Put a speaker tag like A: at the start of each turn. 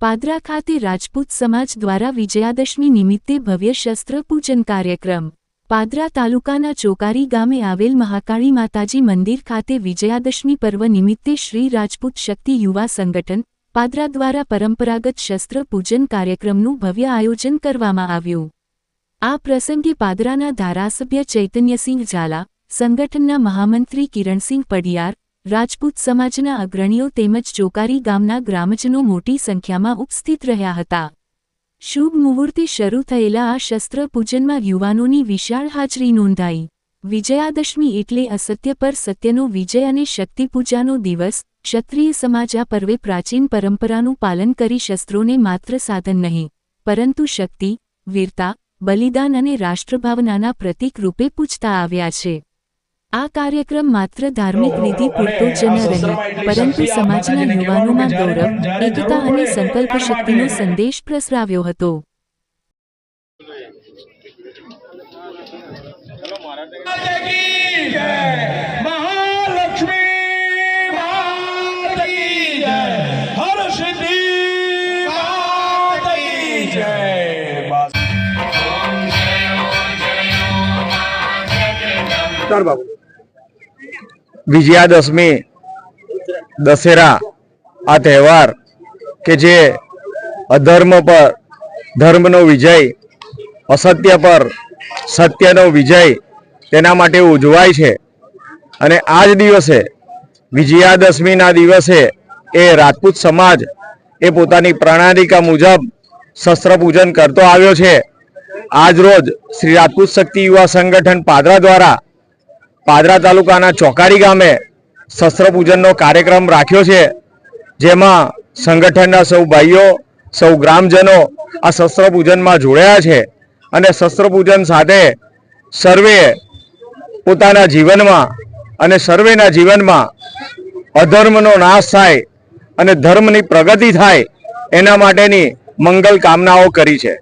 A: પાદરા ખાતે રાજપૂત સમાજ દ્વારા વિજયાદશમી નિમિત્તે ભવ્ય શસ્ત્ર પૂજન કાર્યક્રમ. પાદરા તાલુકાના ચોકારી ગામે આવેલ મહાકાળી માતાજી મંદિર ખાતે વિજયાદશમી પર્વ નિમિત્તે શ્રી રાજપૂત શક્તિ યુવા સંગઠન પાદરા દ્વારા પરંપરાગત શસ્ત્ર પૂજન કાર્યક્રમનું ભવ્ય આયોજન કરવામાં આવ્યું. આ પ્રસંગે પાદરાના ધારાસભ્ય ચૈતન્યસિંહ ઝાલા, સંગઠનના મહામંત્રી કિરણસિંહ પડિયાર રાજપૂત સમાજના અગ્રણીઓ તેમજ ચોકારી ગામના ગ્રામજનો મોટી સંખ્યામાં ઉપસ્થિત રહ્યા હતા. શુભ મુહૂર્તે શરૂ થયેલા આ શસ્ત્ર યુવાનોની વિશાળ હાજરી નોંધાઈ. વિજયાદશમી એટલે અસત્ય પર સત્યનો વિજય અને શક્તિપૂજાનો દિવસ, ક્ષત્રિય સમાજ આ પર્વે પ્રાચીન પરંપરાનું પાલન કરી શસ્ત્રોને માત્ર સાધન નહીં, પરંતુ શક્તિ, વીરતા, બલિદાન અને રાષ્ટ્રભાવનાના પ્રતીક રૂપે પૂજતા આવ્યા છે. આ કાર્યક્રમ માત્ર ધાર્મિક વિધિ પૂરતો જ ન રહે પરંતુ સમાજના યુવાનોમાં ગૌરવ એકતા અને સંકલ્પ શક્તિનો સંદેશ પ્રસરાવ્યો હતો.
B: બાબુ વિજયાદશમી, દશેરા આ તહેવાર કે જે અધર્મ પર, ધર્મનો વિજય, અસત્ય પર, સત્યનો વિજય તેના માટે ઉજવાય છે. અને આ જ દિવસે, વિજયાદશમીના દિવસે એ રાજપૂત સમાજ એ પોતાની પ્રણાલિકા મુજબ શસ્ત્ર પૂજન કરતો આવ્યો છે. આજ રોજ શ્રી રાજપૂત શક્તિ યુવા સંગઠન પાદરા દ્વારા પાદરા તાલુકાના ચોકારી ગામે શસ્ત્ર પૂજનનો કાર્યક્રમ રાખ્યો છે, જેમાં સંગઠનના સૌ ભાઈઓ, સૌ ગ્રામજનો આ શસ્ત્ર પૂજનમાં જોડાયા છે અને શસ્ત્ર પૂજન સાથે સર્વે પોતાના જીવનમાં અને સર્વેના જીવનમાં અધર્મનો નાશ થાય અને ધર્મની પ્રગતિ થાય એના માટેની મંગલ કામનાઓ કરી છે.